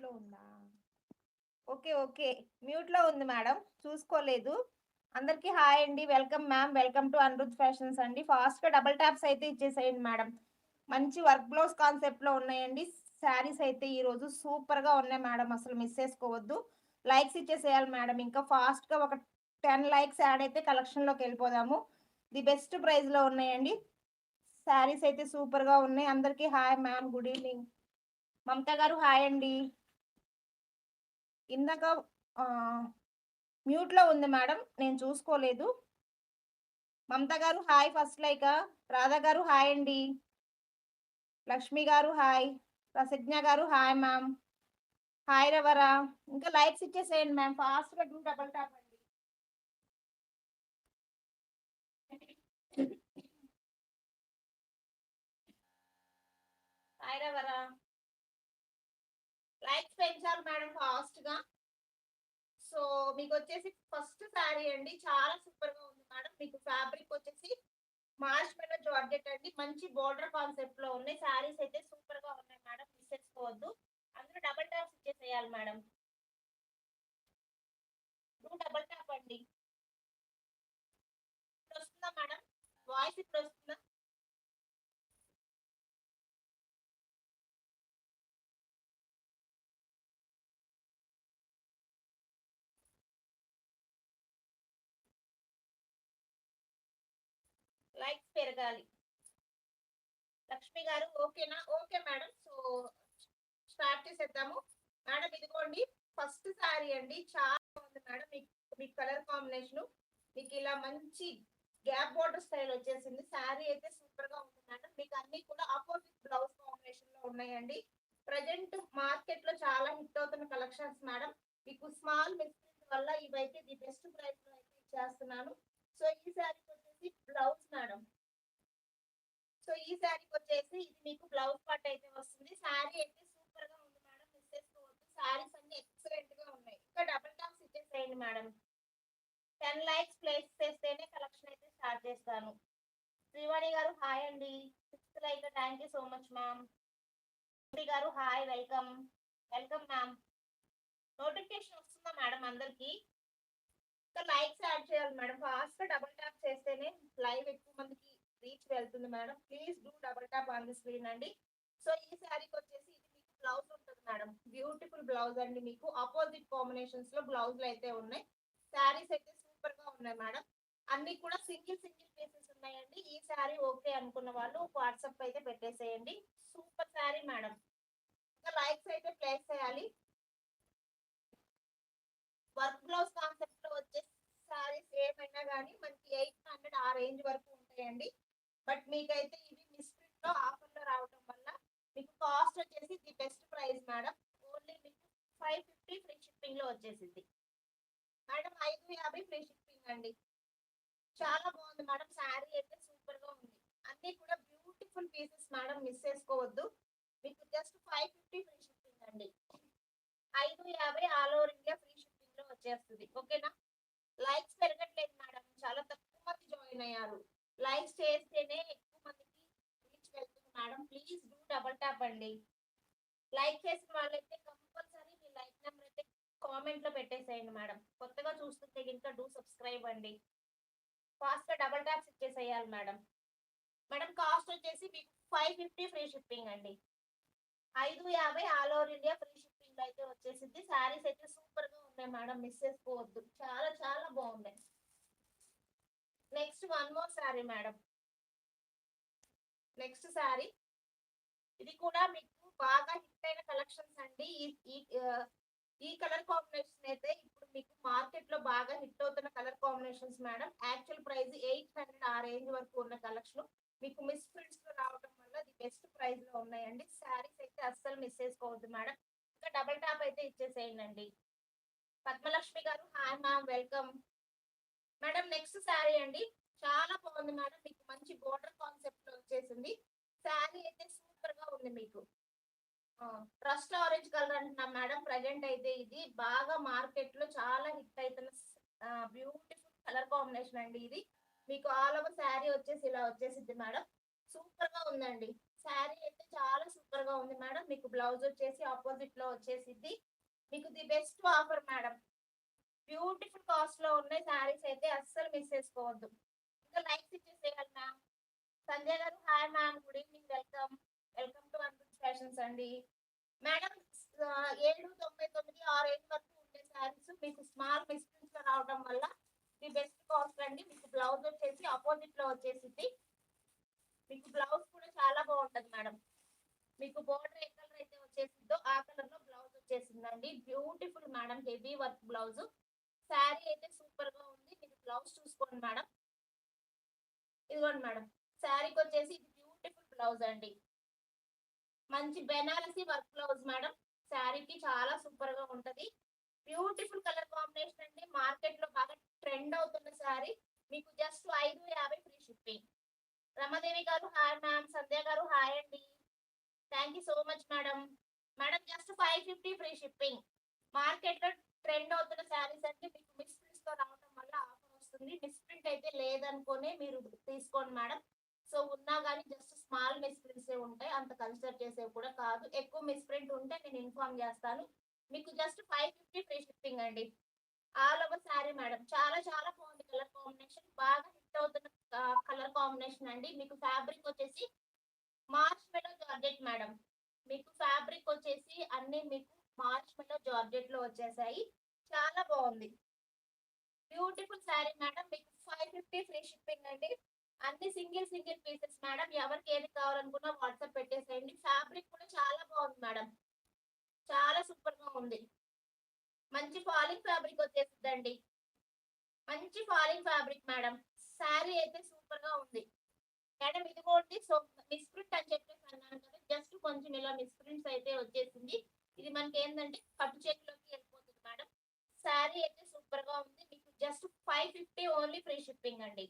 మ్యూట్లో ఉందా? Okay okay మ్యూట్లో ఉంది మేడం చూసుకోలేదు. అందరికీ హాయ్ అండి. Welcome ma'am welcome to Anirudh fashions అండి. ఫాస్ట్గా డబల్ ట్యాప్స్ అయితే ఇచ్చేసేయండి మేడం మంచి వర్క్ బ్లౌజ్ కాన్సెప్ట్లో ఉన్నాయండి. శారీస్ అయితే ఈరోజు సూపర్గా ఉన్నాయి మేడం అసలు మిస్ చేసుకోవద్దు. లైక్స్ ఇచ్చేసేయాలి మేడం ఇంకా ఫాస్ట్గా ఒక టెన్ లైక్స్ యాడ్ అయితే కలెక్షన్లోకి వెళ్ళిపోదాము. ది బెస్ట్ ప్రైస్లో ఉన్నాయండి. శారీస్ అయితే సూపర్గా ఉన్నాయి. అందరికీ hi ma'am good evening Mamata గారు హాయ్ అండి. ఇందాక మ్యూట్లో ఉంది మేడం నేను చూసుకోలేదు. మమత గారు హాయ్ ఫస్ట్ లైక్ రాధా గారు హాయ్ అండి. లక్ష్మి గారు హాయ్ ప్రసజ్ఞ గారు హాయ్ మ్యామ్. హాయ్ రవరా ఇంకా లైక్స్ ఇచ్చేసేయండి మ్యామ్ ఫాస్ట్గా టూ డబల్ టాప్ అండి. హాయ్ రవరా. లైక్స్ పెంచాలి మేడం ఫాస్ట్గా సో మీకు వచ్చేసి ఫస్ట్ శారీ అండి. చాలా సూపర్గా ఉంది మేడం. మీకు ఫ్యాబ్రిక్ వచ్చేసి మార్చ్ మెలో జార్జెట్ అండి. మంచి బోర్డర్ కాన్సెప్ట్లో ఉన్నాయి. శారీస్ అయితే సూపర్గా ఉన్నాయి మేడం. మిస్ చేసుకోవద్దు అందులో డబల్ టాప్స్ ఇచ్చేసేయాలి మేడం. టూ డబల్ టాప్ అండి. ఇప్పుడు వస్తుందా మేడం? వాయిస్ ఇప్పుడు వస్తుందా లైక్స్ పెరగాలి. లక్ష్మి గారు ఓకేనా ఓకే మేడం సో స్టార్ట్ చేసేద్దాము. మేడం ఇదిగోండి. ఫస్ట్ శారీ అండి. చాలా బాగుంది మేడం మీకు మీ కలర్ కాంబినేషన్ మీకు ఇలా మంచి గ్యాప్ బోర్డర్ స్టైల్ వచ్చేసింది. శారీ అయితే సూపర్గా ఉంది మేడం మీకు అన్ని కూడా ఆపోజిట్ బ్లౌజ్ కాంబినేషన్లో ఉన్నాయండి. ప్రజెంట్ మార్కెట్లో చాలా హిట్ అవుతున్న కలెక్షన్స్ మేడం మీకు స్మాల్ మిస్ప్రింట్ వల్ల ఇవైతే ది బెస్ట్ ప్రైస్లో అయితే ఇచ్చేస్తున్నాను. సో ఈ శారీ వచ్చేసి బ్లౌజ్ మేడం. సో ఈ శారీకి వచ్చేసి ఇది మీకు బ్లౌజ్ పార్ట్ అయితే వస్తుంది. శారీ అయితే సూపర్గా ఉంది మేడం. మిస్ చేసుకోవద్దు శారీస్ అన్ని ఎక్సలెంట్గా ఉన్నాయి. ఇంకా డబుల్ టాప్స్ ఇచ్చేసేయండి మేడం. టెన్ లైక్స్ ప్లేస్ చేస్తేనే కలెక్షన్ అయితే స్టార్ట్ చేస్తాను. శ్రీవాణి గారు హాయ్ అండి. Sixth like thank you so much ma'am గారు hi welcome welcome ma'am notification వస్తుందా మేడం అందరికి? లైక్స్ యాడ్ చేయాలి మేడం ఫాస్ట్గా డబుల్ ట్యాప్ చేస్తేనే లైవ్ ఎక్కువ మందికి రీచ్ వెళ్తుంది madam please do double tap on the screen అండి. సో ఈ శారీకి వచ్చేసి ఇది మీకు బ్లౌజ్ ఉంటుంది మేడం బ్యూటిఫుల్ బ్లౌజ్ అండి మీకు. ఆపోజిట్ కాంబినేషన్స్లో బ్లౌజ్లు అయితే ఉన్నాయి. శారీస్ అయితే సూపర్గా ఉన్నాయి మేడం అన్ని కూడా సింగిల్ సింగిల్ పీసెస్ ఉన్నాయండి. ఈ శారీ ఓకే అనుకున్న వాళ్ళు వాట్సాప్ అయితే పెట్టేసేయండి. సూపర్ శారీ మేడం ఇంకా లైక్స్ అయితే ప్లేస్ చేయాలి. వర్క్ బ్లౌజ్ కాన్సెప్ట్లో వచ్చే సారీస్ ఏమైనా కానీ మనకి ఎయిట్ హండ్రెడ్ ఆ రేంజ్ వరకు ఉంటాయండి. బట్ మీకైతే ఇవి మిస్ప్రింట్లో ఆఫర్లో రావడం వల్ల మీకు కాస్ట్ వచ్చేసి the best price madam. Only మీకు ఫైవ్ ఫిఫ్టీ ఫ్రీ షిప్పింగ్లో వచ్చేసింది. మేడం ఐదు యాభై ఫ్రీ షిప్పింగ్ అండి. చాలా బాగుంది మేడం. శారీ అయితే సూపర్గా ఉంది. అన్ని కూడా బ్యూటిఫుల్ పీసెస్ మేడం మిస్ చేసుకోవద్దు. మీకు just five fifty free shipping అండి. ఐదు యాభై ఆల్ ఓవర్ ఇండియా ఫ్రీ వచ్చేస్తుంది. ఓకేనా? లైక్స్ పెరగట్లేదు మేడం చాలా తక్కువ మంది జాయిన్ అయ్యారు. లైక్స్ చేస్తేనే ఎక్కువ మందికి రీచ్ వెళ్తుంది madam please do double tap అండి. లైక్ చేసిన వాళ్ళైతే కంపల్సరీ మీ లైక్ నెంబర్ అయితే కామెంట్లో పెట్టేసేయండి మేడం కొత్తగా చూస్తుంటే కనుక డూ సబ్స్క్రైబ్ అండి. ఫాస్ట్గా డబల్ ట్యాప్స్ ఇచ్చేసేయాలి మేడం మేడం కాస్ట్ వచ్చేసి మీకు ఫైవ్ ఫిఫ్టీ ఫ్రీ షిప్పింగ్ అండి. ఐదు యాభై all over India free shipping అయితే వచ్చేసింది. శారీస్ అయితే సూపర్గా ఉన్నాయి మేడం. మిస్ చేసుకోవద్దు. చాలా చాలా బాగున్నాయి. Next one more sari madam. Next sari. ఇది కూడా మీకు బాగా హిట్ అయిన కలెక్షన్స్ అండి. ఈ- ఈ ఈ కలర్ కాంబినేషన్ అయితే ఇప్పుడు మీకు మార్కెట్లో బాగా హిట్ అవుతున్న colour combinations madam. Actual price eight hundred ఆ రేంజ్ వరకు ఉన్న కలెక్షన్. మీకు మిస్ ప్రింట్స్లో రావడం వల్ల ది బెస్ట్ ప్రైస్లో ఉన్నాయండి. శారీస్ అయితే అస్సలు మిస్ చేసుకోవద్దు మేడం. ఇంకా డబల్ టాప్ అయితే ఇచ్చేసేయండి పద్మలక్ష్మి గారు hi ma'am welcome madam next sari అండి. చాలా బాగుంది మేడం మీకు మంచి బోర్డర్ కాన్సెప్ట్లో వచ్చేసింది. శారీ అయితే సూపర్గా ఉంది మీకు. ట్రస్ట్ ఆరెంజ్ కలర్ అంటున్నాం మేడం ప్రజెంట్ అయితే ఇది. బాగా మార్కెట్లో చాలా హిట్ అవుతున్న బ్యూటిఫుల్ కలర్ కాంబినేషన్ అండి ఇది. మీకు ఆల్ ఓవర్ శారీ వచ్చేసి ఇలా వచ్చేసింది మేడం. సూపర్గా ఉందండి. శారీ అయితే చాలా సూపర్గా ఉంది మేడం. మీకు బ్లౌజ్ వచ్చేసి ఆపోజిట్లో వచ్చేసిద్ది. మీకు the best offer madam. Beautiful కాస్ట్లో ఉన్నాయి శారీస్ అయితే అస్సలు మిస్ చేసుకోవద్దు. ఇంకా లైక్స్ ఇచ్చేసేయాలి మ్యామ్ సంధ్య గారు hi ma'am good evening welcome. Welcome to అన్పుట్ fashions అండి. మేడం ఏడు తొంభై తొమ్మిది ఆరు ఏడు వరకు ఉండే శారీస్ మీకు స్మాల్ మిస్ప్రింట్స్ రావడం వల్ల ది బెస్ట్ కాస్ట్ అండి. మీకు బ్లౌజ్ వచ్చేసి ఆపోజిట్లో వచ్చేసింది మీకు బ్లౌజ్ కూడా చాలా బాగుంటుంది మేడం. మీకు బోర్డర్ ఏ కలర్ అయితే వచ్చేసిందో ఆ కలర్లో బ్లౌజ్ వచ్చేసిందండి. Beautiful madam heavy work blouse sari అయితే సూపర్గా ఉంది. మీరు బ్లౌజ్ చూసుకోండి మేడం ఇదిగోండి మేడం శారీకి వచ్చేసి ఇది బ్యూటిఫుల్ బ్లౌజ్ అండి. మంచి బెనారసీ వర్క్ బ్లౌజ్ మేడం శారీకి చాలా సూపర్గా ఉంటది. బ్యూటిఫుల్ కలర్ కాంబినేషన్ అండి. మార్కెట్లో బాగా ట్రెండ్ అవుతున్న శారీ మీకు జస్ట్ ఐదు యాభై ఫ్రీ షిప్పింగ్ రమాదేవి గారు హాయ్ మ్యామ్ సంధ్య గారు హాయ్ అండి. Thank you so much madam madam just five fifty free shipping మార్కెట్లో ట్రెండ్ అవుతున్న శారీస్ అంటే మీకు మిస్ ప్రింట్స్తో రావడం వల్ల ఆఫర్ వస్తుంది. మిస్ ప్రింట్ అయితే లేదనుకోనే మీరు తీసుకోండి మేడం సో ఉన్నా కానీ జస్ట్ స్మాల్ మిస్ ప్రింట్స్ ఉంటాయి. అంత కన్సిడర్ చేసేవి కూడా కాదు. ఎక్కువ మిస్ ప్రింట్ ఉంటే నేను ఇన్ఫార్మ్ చేస్తాను. మీకు just five fifty free shipping అండి. ఆల్ ఓవర్ శారీ మేడం చాలా చాలా బాగుంది కలర్ కాంబినేషన్ బాగా హిట్ అవుతున్న కలర్ కాంబినేషన్ అండి. మీకు ఫ్యాబ్రిక్ వచ్చేసి మార్చ్ మెలో జార్జెట్ మేడం మీకు ఫ్యాబ్రిక్ వచ్చేసి అన్ని మీకు మార్చ్ మెలో జార్జెట్లో వచ్చేసాయి. చాలా బాగుంది. బ్యూటిఫుల్ శారీ మేడం మీకు ఫైవ్ ఫిఫ్టీ ఫ్రీ షిప్పింగ్ అండి. అన్ని సింగిల్ సింగిల్ పీసెస్ మేడం ఎవరికి ఏది కావాలనుకున్నా వాట్సాప్ పెట్టేసేయండి. ఫ్యాబ్రిక్ కూడా చాలా బాగుంది మేడం చాలా సూపర్గా ఉంది. మంచి ఫాలింగ్ ఫ్యాబ్రిక్ వచ్చేసిందండి మంచి ఫాలింగ్ ఫ్యాబ్రిక్ మేడం శారీ అయితే సూపర్గా ఉంది. మేడం ఇదిగోండి సో మిస్ప్రింట్ అని చెప్పేసి అన్నాను కదా జస్ట్ కొంచెం ఇలా మిస్ప్రింట్స్ అయితే వచ్చేసింది. ఇది మనకి ఏంటంటే పట్టు చేతిలోకి వెళ్ళిపోతుంది మేడం. శారీ అయితే సూపర్గా ఉంది. మీకు just five fifty only free shipping అండి.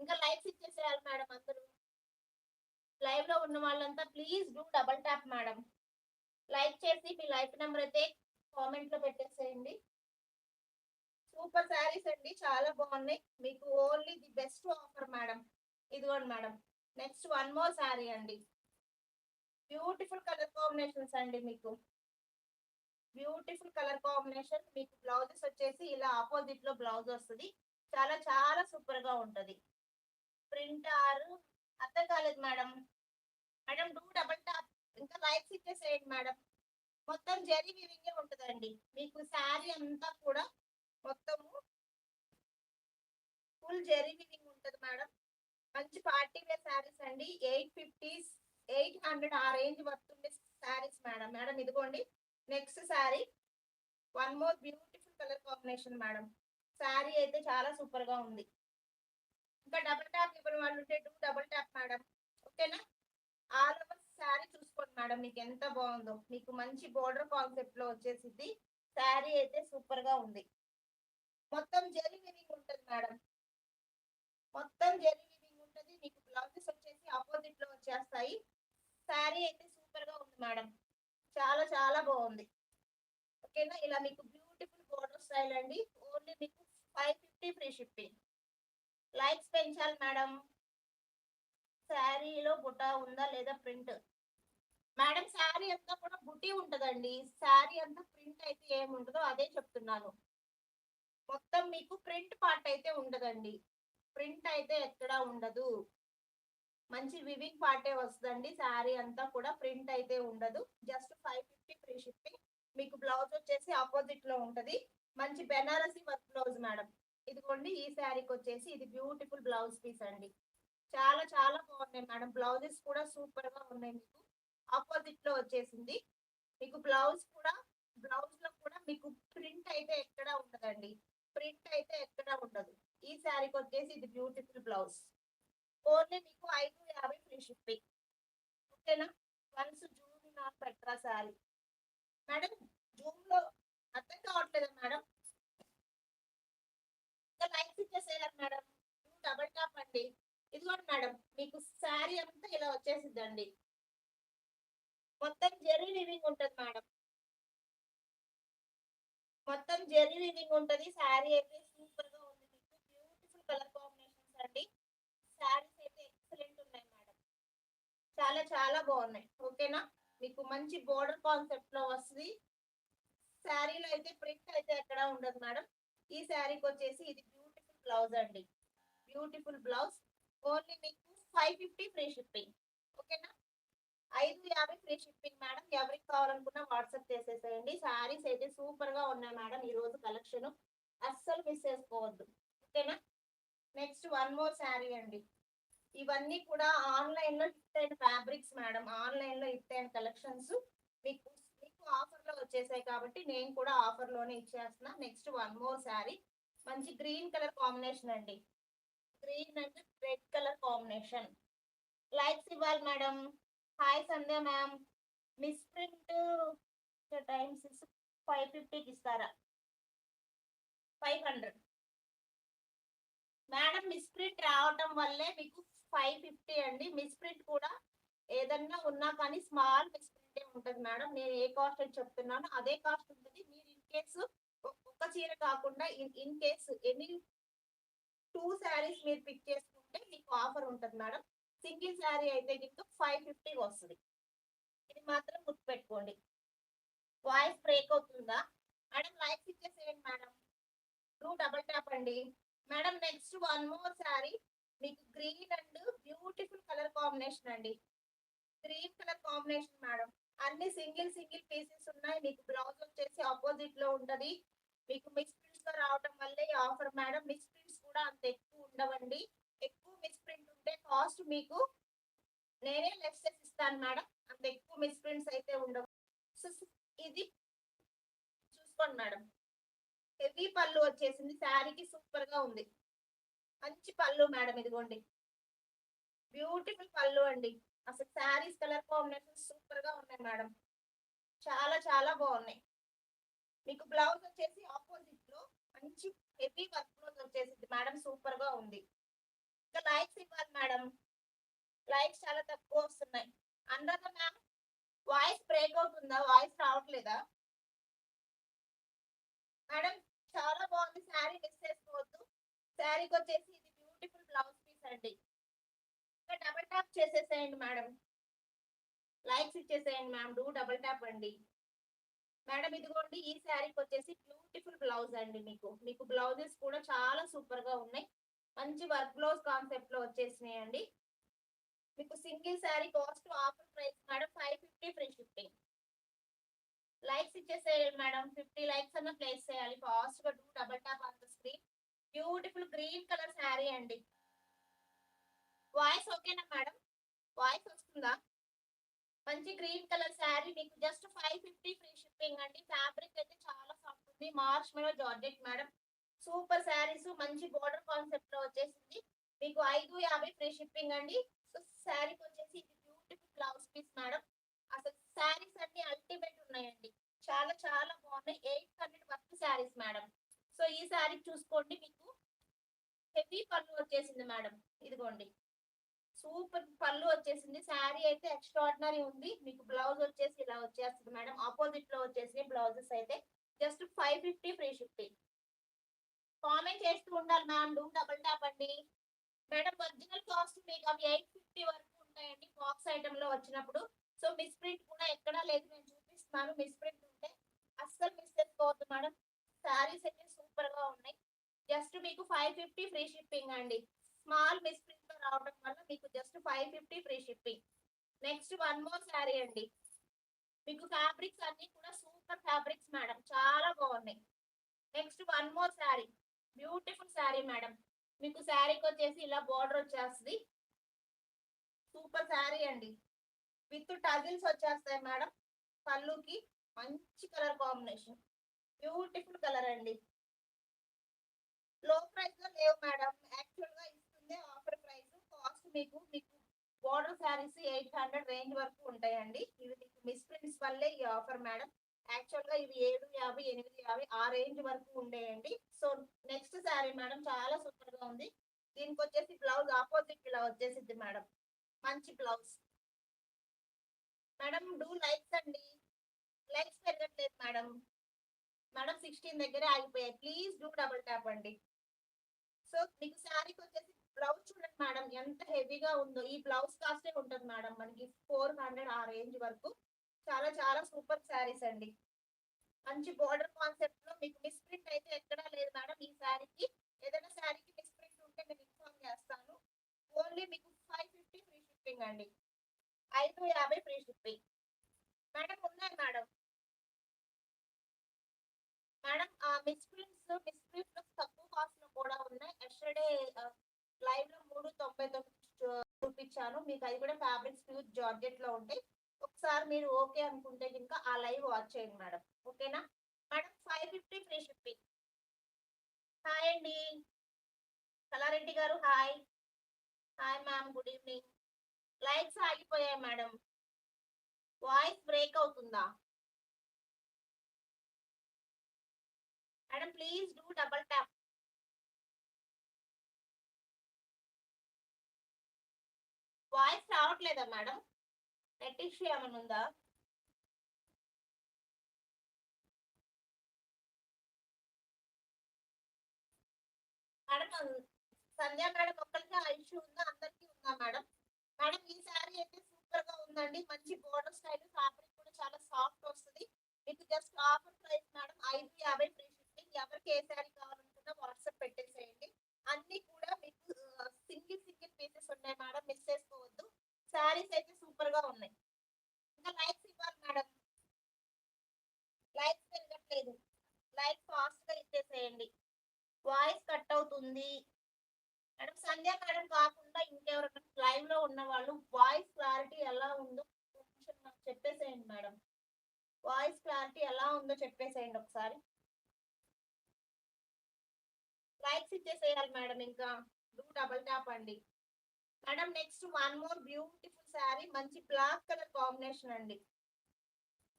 ఇంకా లైక్స్ ఇచ్చేసేయాలి మేడం అందరూ. లైవ్లో ఉన్న వాళ్ళంతా please do double tap madam. Like చేసి మీ లైఫ్ నెంబర్ అయితే కామెంట్లో పెట్టేసేయండి. సూపర్ శారీస్ అండి చాలా బాగున్నాయి. మీకు only the best offer madam. ఇదిగోండి madam. Next one more sari అండి. బ్యూటిఫుల్ కలర్ కాంబినేషన్స్ అండి మీకు. బ్యూటిఫుల్ కలర్ కాంబినేషన్ మీకు బ్లౌజెస్ వచ్చేసి ఇలా ఆపోజిట్లో బ్లౌజ్ వస్తుంది. చాలా చాలా సూపర్గా ఉంటుంది. ప్రింట్ ఆరు అర్థం కాలేదు madam. Madam do double tap ఇంకా లైక్స్ ఇచ్చేసేయండి మేడం. మొత్తం జరీ వివింగే ఉంటుందండి. మీకు శారీ అంతా కూడా మొత్తము ఫుల్ జరీ వివింగ్ ఉంటుంది మేడం. మంచి పార్టీ వేర్ శారీస్ అండి. ఎయిట్ ఫిఫ్టీస్ ఎయిట్ హండ్రెడ్ ఆ రేంజ్ వస్తుండే శారీస్ మేడం. మేడం ఇదిగోండి next sari. One more beautiful colour combination madam. Sari అయితే చాలా సూపర్గా ఉంది. ఇంకా డబుల్ ట్యాప్ ఇవ్వని వాళ్ళు ఉంటే టూ డబుల్ ట్యాప్ మేడం. ఓకేనా? ఆల్ ఓవర్ శారీ చూసుకోండి మేడం. మీకు ఎంత బాగుందో. మీకు మంచి బోర్డర్ కాన్సెప్ట్లో వచ్చేసింది శారీ అయితే సూపర్గా ఉంది. మొత్తం జెరీ వివింగ్ ఉంటుంది మేడం. మొత్తం జెరీ బ్లౌజెస్ వచ్చేసి ఆపోజిట్లో వచ్చేస్తాయి. శారీ అయితే సూపర్గా ఉంది మేడం. చాలా చాలా బాగుంది. ఓకేనా? ఇలా మీకు బ్యూటిఫుల్ బోర్డర్ స్టైల్ అండి. ఓన్లీ మీకు five fifty free shipping. Likes పెంచాలి మేడం. శారీలో బుటా ఉందా లేదా ప్రింట్? మేడం శారీ అంతా కూడా బుటీ ఉంటుందండి. శారీ అంతా ప్రింట్ అయితే ఏముంటుందో అదే చెప్తున్నాను. మొత్తం మీకు ప్రింట్ పార్ట్ అయితే ఉండదండి. ప్రింట్ అయితే ఎక్కడా ఉండదు. మంచి వివింగ్ పార్టే వస్తుందండి. శారీ అంతా కూడా ప్రింట్ అయితే ఉండదు. Just five fifty free shipping మీకు బ్లౌజ్ వచ్చేసి ఆపోజిట్లో ఉంటది. మంచి బెనారసీ వర్క్ బ్లౌజ్ మేడం. ఇదిగోండి ఈ శారీకి వచ్చేసి ఇది బ్యూటిఫుల్ బ్లౌజ్ పీస్ అండి. చాలా చాలా బాగున్నాయి మేడం. బ్లౌజెస్ కూడా సూపర్గా ఉన్నాయి మీకు. ఆపోజిట్లో వచ్చేసింది. మీకు బ్లౌజ్ కూడా బ్లౌజ్లో కూడా మీకు ప్రింట్ అయితే ఎక్కడా ఉండదండి. ప్రింట్ అయితే ఎక్కడా ఉండదు. ఈ శారీకి వచ్చేసి ఇది బ్యూటిఫుల్ బ్లౌజ్ ఓన్లీ మీకు ఐదు యాభై ఫ్రీ షిప్పింగ్ ఓకేనా? వన్స్ జూమ్ నాకు పెట్టరా శారీ. మేడం జూమ్లో అర్థం కావట్లేదా మేడం? లైక్స్ ఇచ్చేసేయాలి మేడం. డబల్ టాప్ అండి. ఇదిగోండి మేడం మీకు శారీ అంతా ఇలా వచ్చేసిద్దండి. మొత్తం జెర్రీ లివింగ్ ఉంటుంది మేడం. మొత్తం జెర్రీ లివింగ్ ఉంటుంది. శారీ అయితే సూపర్గా ఉంది. మీకు బ్యూటిఫుల్ కలర్ కాంబినేషన్స్ అండి. శారీ అయితే ఎక్సలెంట్ ఉన్నాయి మేడం చాలా చాలా బాగున్నాయి. ఓకేనా? మీకు మంచి బోర్డర్ కాన్సెప్ట్లో వస్తుంది. శారీలో అయితే ప్రింట్ అయితే ఎక్కడ ఉండదు మేడం. ఈ శారీకి వచ్చేసి ఇది బ్యూటిఫుల్ బ్లౌజ్ అండి. బ్యూటిఫుల్ బ్లౌజ్ ఓన్లీ మీకు ఫైవ్ ఫిఫ్టీ ఫ్రీ షిప్పింగ్ ఓకేనా? ఐదు యాభై ఫ్రీ షిప్పింగ్ మేడం. ఎవరికి కావాలనుకున్నా వాట్సాప్ చేసేసేయండి. శారీస్ అయితే సూపర్గా ఉన్నాయి మేడం ఈ రోజు కలెక్షన్ అస్సలు మిస్ చేసుకోవద్దు. ఓకేనా? నెక్స్ట్ వన్ మోర్ శారీ అండి. ఇవన్నీ కూడా ఆన్లైన్లో హిట్ ఫ్యాబ్రిక్స్ మేడం. ఆన్లైన్లో హిట్ కలెక్షన్స్ మీకు మీకు ఆఫర్లో వచ్చేసాయి కాబట్టి నేను కూడా ఆఫర్లోనే ఇచ్చేస్తున్నా. Next one more sari. మంచి గ్రీన్ కలర్ కాంబినేషన్ అండి. Green and red colour combination. Likes ఇవ్వాలి madam. Hi Sandhya ma'am. Miss print times five ఫిఫ్టీకి ఇస్తారా? Five hundred. Madam miss print రావటం వల్లే మీకు ఫైవ్ ఫిఫ్టీ అండి. మిస్ ప్రింట్ కూడా ఏదన్నా ఉన్నా కానీ స్మాల్ మిస్ ప్రింటే ఉంటుంది మేడం. నేను ఏ కాస్ట్ అని చెప్తున్నాను అదే కాస్ట్ ఉంటుంది. మీరు ఇన్ కేసు ఒక్క చీర కాకుండా in in case any two saris మీరు పిక్ చేసుకుంటే మీకు ఆఫర్ ఉంటుంది మేడం. సింగిల్ శారీ అయితే మీకు ఫైవ్ ఫిఫ్టీకి వస్తుంది. ఇది మాత్రం గుర్తుపెట్టుకోండి. వాయిస్ బ్రేక్ అవుతుందా? మేడం లైక్స్ ఇచ్చేసేయండి మేడం. టూ డబల్ ట్యాప్ అండి. Madam next one more sari. మీకు green and beautiful colour combination అండి. Green colour combination madam. అన్ని సింగిల్ సింగిల్ పీసెస్ ఉన్నాయి. మీకు బ్లౌజ్ వచ్చేసి ఆపోజిట్లో ఉంటది. మీకు మిస్ ప్రింట్స్గా రావడం వల్లే ఆఫర్ మేడం. మిస్ ప్రింట్స్ కూడా అంత ఎక్కువ ఉండవండి. ఎక్కువ మిస్ ప్రింట్ ఉంటే కాస్ట్ మీకు నేనే లెస్ చేసి ఇస్తాను మేడం. అంత ఎక్కువ మిస్ ప్రింట్స్ అయితే ఉండవు. సో ఇది చూసుకోండి మేడం. హెవీ పళ్ళు వచ్చేసింది. శారీకి సూపర్గా ఉంది. మంచి పళ్ళు మేడం ఇదిగోండి. బ్యూటిఫుల్ పళ్ళు అండి. అసలు శారీస్ కలర్ కాంబినేషన్ సూపర్గా ఉన్నాయి మేడం. చాలా చాలా బాగున్నాయి. మీకు బ్లౌజ్ వచ్చేసి ఆపోజిట్లో మంచి హెవీ వర్క్ బ్లౌజ్ వచ్చేసింది. మేడం సూపర్గా ఉంది. ఇంకా లైక్స్ ఇవ్వాలి మేడం. లైక్స్ చాలా తక్కువ వస్తున్నాయి. అనురాధ మ్యామ్ వాయిస్ బ్రేక్ అవుతుందా? వాయిస్ రావట్లేదా? మేడం చాలా బాగుంది. శారీ మిస్ చేసుకోవద్దు. శారీకి వచ్చేసి ఇది బ్యూటిఫుల్ బ్లౌజ్ పీస్ అండి. ఇంకా డబల్ ట్యాప్ చేసేసేయండి మేడం. లైక్స్ ఇచ్చేసేయండి మ్యామ్ డూ డబల్ ట్యాప్ అండి. మేడం ఇదిగోండి ఈ శారీకి వచ్చేసి బ్యూటిఫుల్ బ్లౌజ్ అండి మీకు. మీకు బ్లౌజెస్ కూడా చాలా సూపర్గా ఉన్నాయి. మంచి వర్క్ బ్లౌజ్ కాన్సెప్ట్లో వచ్చేసినాయి అండి మీకు single sari cost offer price madam five fifty free shipping likes ఇచ్చేసేయండి మేడం. ఫిఫ్టీ లైక్స్ అన్న ప్లేస్ చేయాలి. ఫాస్ట్గా double tap on the screen beautiful green colour sari అండి. వాయిస్ ఓకేనా మేడం వాయిస్ వస్తుందా? మంచి గ్రీన్ కలర్ శారీ మీకు just five fifty free shipping అండి. ఫ్యాబ్రిక్ అయితే చాలా సాఫ్ట్ ఉంది. మార్చ్ మీద జార్జెట్ మేడం సూపర్ శారీస్ మంచి బోర్డర్ కాన్సెప్ట్లో వచ్చేసింది. మీకు ఐదు యాభై ఫ్రీ షిప్పింగ్ అండి. సో శారీకి వచ్చేసి ఇది బ్యూటిఫుల్ బ్లౌజ్ పీస్ మేడం అసలు శారీస్ అన్ని అల్టిమేట్ ఉన్నాయండి. చాలా చాలా బాగున్నాయి. Eight hundred work saris madam so ఈ శారీ చూసుకోండి మీకు. హెవీ పళ్ళు వచ్చేసింది మేడం. ఇదిగోండి. సూపర్ పళ్ళు వచ్చేసింది. శారీ అయితే ఎక్స్ట్రాడినరీ ఉంది. మీకు బ్లౌజ్ వచ్చేసి ఇలా వచ్చేస్తుంది మేడం. ఆపోజిట్లో వచ్చేసి బ్లౌజెస్ అయితే. Just five fifty free shipping comment చేస్తూ ఉండాలి మ్యామ్. డూ డబుల్ ట్యాప్ అండి. మేడం ఒరిజినల్ కాస్ట్ మీకు అవి ఎయిట్ ఫిఫ్టీ వరకు ఉంటాయండి బాక్స్ ఐటమ్లో వచ్చినప్పుడు. సో మిస్ ప్రింట్ కూడా ఎక్కడా లేదు. నేను చూపిస్తున్నాను. మిస్ ప్రింట్ ఉంటే అస్సలు మిస్ చేసుకోవద్దు మేడం. శారీస్ అయితే సూపర్గా ఉన్నాయి. జస్ట్ మీకు ఫైవ్ ఫిఫ్టీ ఫ్రీ షిప్పింగ్ అండి. స్మాల్ మిస్ప్రింట్ రావడం వల్ల మీకు just five fifty free shipping next one more sari అండి. మీకు ఫ్యాబ్రిక్స్ అన్ని కూడా సూపర్ ఫ్యాబ్రిక్స్ మేడం చాలా బాగున్నాయి. Next one more sari beautiful sari madam మీకు శారీకి వచ్చేసి ఇలా బార్డర్ వచ్చేస్తుంది. సూపర్ శారీ అండి. విత్ టజిల్స్ వచ్చేస్తాయి మేడం పళ్ళుకి మంచి కలర్ కాంబినేషన్ బ్యూటిఫుల్ కలర్ అండి. లో ప్రైస్లో లేవు మేడం. యాక్చువల్గా ఇస్తుంది ఆఫర్ ప్రైస్. కాస్ట్ మీకు మీకు border saris eight hundred range వరకు ఉంటాయండి. ఇవి మీకు మిస్ ప్రింట్స్ వల్లే ఈ ఆఫర్ మేడం. యాక్చువల్గా ఇవి ఏడు యాభై ఎనిమిది యాభై ఆ రేంజ్ వరకు ఉండేయండి. సో నెక్స్ట్ శారీ మేడం చాలా సూపర్గా ఉంది. దీనికి వచ్చేసి బ్లౌజ్ ఆపోజిట్ ఇలా వచ్చేసింది మేడం. మంచి బ్లౌజ్. మేడం డూ లైక్స్ అండి. లైక్స్ పెరగట్లేదు మేడం. మేడం సిక్స్టీన్ దగ్గరే ఆగిపోయాయి. ప్లీజ్ డూ డబుల్ ట్యాప్ అండి. సో మీకు శారీకి వచ్చేసి బ్లౌజ్ చూడండి మేడం ఎంత హెవీగా ఉందో. ఈ బ్లౌజ్ కాస్టే ఉంటుంది మేడం మనకి ఫోర్ హండ్రెడ్ ఆ రేంజ్ వరకు. చాలా చాలా సూపర్ శారీస్ అండి. మంచి బోర్డర్ కాన్సెప్ట్లో మీకు మిస్ ప్రింట్ అయితే ఎక్కడా లేదు మేడం ఈ శారీకి ఏదైనా శారీకి మిస్ ప్రింట్ ఉంటే నేను ఇన్ఫార్మ్ చేస్తాను. ఓన్లీ మీకు ఫైవ్ ఫిఫ్టీ ఫ్రీ షిప్పింగ్ అండి. ఐదు యాభై ఫ్రీ షిప్పింగ్ మేడం ఉన్నాయి మేడం మేడం ఆ మిస్ కూడా ఉన్నాయి. ఎస్టర్డే లైవ్ uh, లో మూడు తొంభై తొమ్మిది చూపించాను. మీకు అది కూడా ఫ్యాబ్రిక్స్ ప్యూర్ జార్జెట్లో ఉంటాయి. ఒకసారి మీరు ఓకే అనుకుంటే కనుక ఆ లైవ్ వాచ్ చేయండి మేడం ఓకేనా madam five fifty free shipping hi అండి. కళారెడ్డి గారు hi hi ma'am good evening lights ఆగిపోయాయి మేడం వాయిస్ బ్రేక్ అవుతుందా? Madam please do double tap voice రావట్లేదా మేడం? నెట్ ఇష్యూ ఏమైనా ఉందా? మేడం సంధ్య మేడం ఒక్కరికి ఆ ఇష్యూ ఉందా? అందరికీ ఉందా మేడం? మేడం ఈ శారీ అయితే సూపర్గా ఉందండి. మంచి బోర్డర్ స్టైల్ ఫ్యాబ్రిక్ కూడా చాలా సాఫ్ట్ వస్తుంది. మీకు జస్ట్ ఆఫర్ ప్రైస్ మేడం ఐదు యాభై ఫ్రీ షిప్పింగ్ ఎవరికి ఏ శారీ కావాలనుకున్నా వాట్సాప్ పెట్టేసేయండి. అన్ని కూడా ఉన్నాయి మేడం మిస్ చేసుకోవద్దు. శారీస్ అయితే సూపర్గా ఉన్నాయి. ఇంకా లైక్స్ ఇవ్వాలి మేడం లైక్స్ పెరగట్లేదు. లైక్ ఫాస్ట్గా ఇచ్చేసేయండి. వాయిస్ కట్ అవుతుంది. మేడం సంధ్య మేడం కాకుండా ఇంకెవరైనా లైవ్లో ఉన్న వాళ్ళు వాయిస్ క్లారిటీ ఎలా ఉందో కొంచెం నాకు చెప్పేసేయండి మేడం వాయిస్ క్లారిటీ ఎలా ఉందో చెప్పేసేయండి ఒకసారి. లైక్స్ ఇచ్చేసేయాలి మేడం ఇంకా. డూ డబల్ ట్యాప్ అండి. Madam next one more beautiful sari మంచి బ్లాక్ కలర్ కాంబినేషన్ అండి.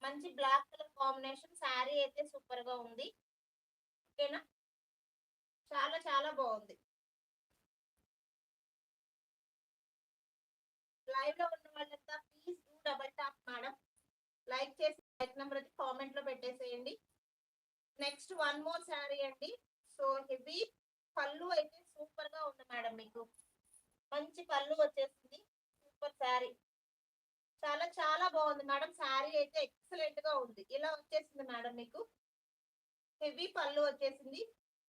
మంచి బ్లాక్ కలర్ కాంబినేషన్ శారీ అయితే సూపర్గా ఉంది. ఓకేనా చాలా చాలా బాగుంది. లైవ్లో ఉన్న వాళ్ళంతా please do double tap madam. Like చేసి లైక్ నెంబర్ అది కామెంట్లో పెట్టేసేయండి. నెక్స్ట్ వన్ మోర్ శారీ అండి. సో హెవీ పళ్ళు అయితే సూపర్గా ఉంది మేడం మీకు. మంచి పళ్ళు వచ్చేసింది. సూపర్ శారీ. చాలా చాలా బాగుంది. మేడం శారీ అయితే ఎక్సలెంట్గా ఉంది. ఇలా వచ్చేసింది మేడం మీకు. హెవీ పళ్ళు వచ్చేసింది.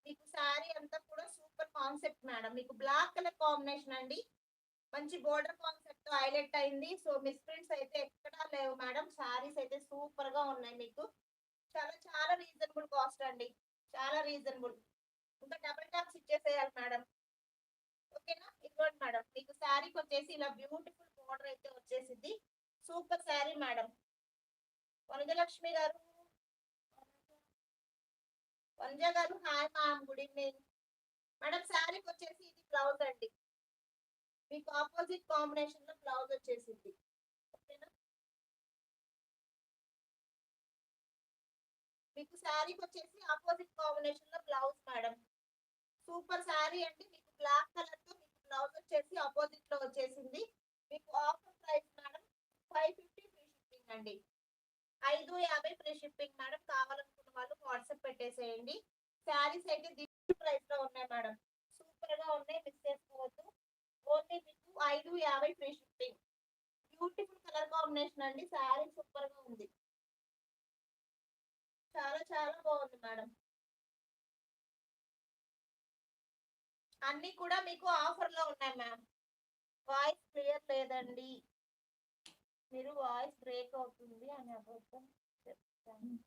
మీకు శారీ అంతా కూడా సూపర్ కాన్సెప్ట్ మేడం. మీకు బ్లాక్ కలర్ కాంబినేషన్ అండి. మంచి బోర్డర్ కాన్సెప్ట్ హైలైట్ అయింది. సో మిస్ ప్రింట్స్ అయితే ఎక్కడా లేవు మేడం. శారీస్ అయితే సూపర్గా ఉన్నాయి మీకు. చాలా చాలా రీజనబుల్ కాస్ట్ అండి. చాలా రీజనబుల్ ఇంకా డబుల్ టాప్స్ ఇచ్చేసేయాలి మేడం. ఇదిగోండి మేడం మీకు శారీకి వచ్చేసి ఇలా బ్యూటిఫుల్ బోర్డర్ అయితే వచ్చేసింది. Super sari madam. వనజలక్ష్మి గారు వంజ గారు hi ma'am good evening madam శారీకి వచ్చేసి ఇది బ్లౌజ్ అండి. మీకు ఆపోజిట్ కాంబినేషన్లో బ్లౌజ్ వచ్చేసింది. ఓకేనా? మీకు శారీకి వచ్చేసి ఆపోజిట్ కాంబినేషన్లో బ్లౌజ్ మేడం. సూపర్ శారీ అండి. మీకు బ్లాక్ కలర్తో బ్లౌజ్ వచ్చేసి ఆపోజిట్లో వచ్చేసింది. మీకు offer price madam five fifty free shipping అండి. ఐదు యాభై ఫ్రీ షిప్పింగ్ మేడం కావాలనుకున్న వాళ్ళు వాట్సాప్ పెట్టేసేయండి. శారీస్ అయితే దిగుడు ప్రైస్లో ఉన్నాయి మేడం సూపర్గా ఉన్నాయి మిస్ చేసుకోవద్దు. ఓన్లీ మీకు ఐదు యాభై free shipping beautiful colour combination అండి. శారీ సూపర్గా ఉంది. చాలా చాలా బాగుంది మేడం అన్ని కూడా మీకు ఆఫర్లో ఉన్నాయి మ్యామ్. వాయిస్ క్లియర్ లేదండి. మీరు వాయిస్ బ్రేక్ అవుతుంది అని అబద్ధం చెప్తాను?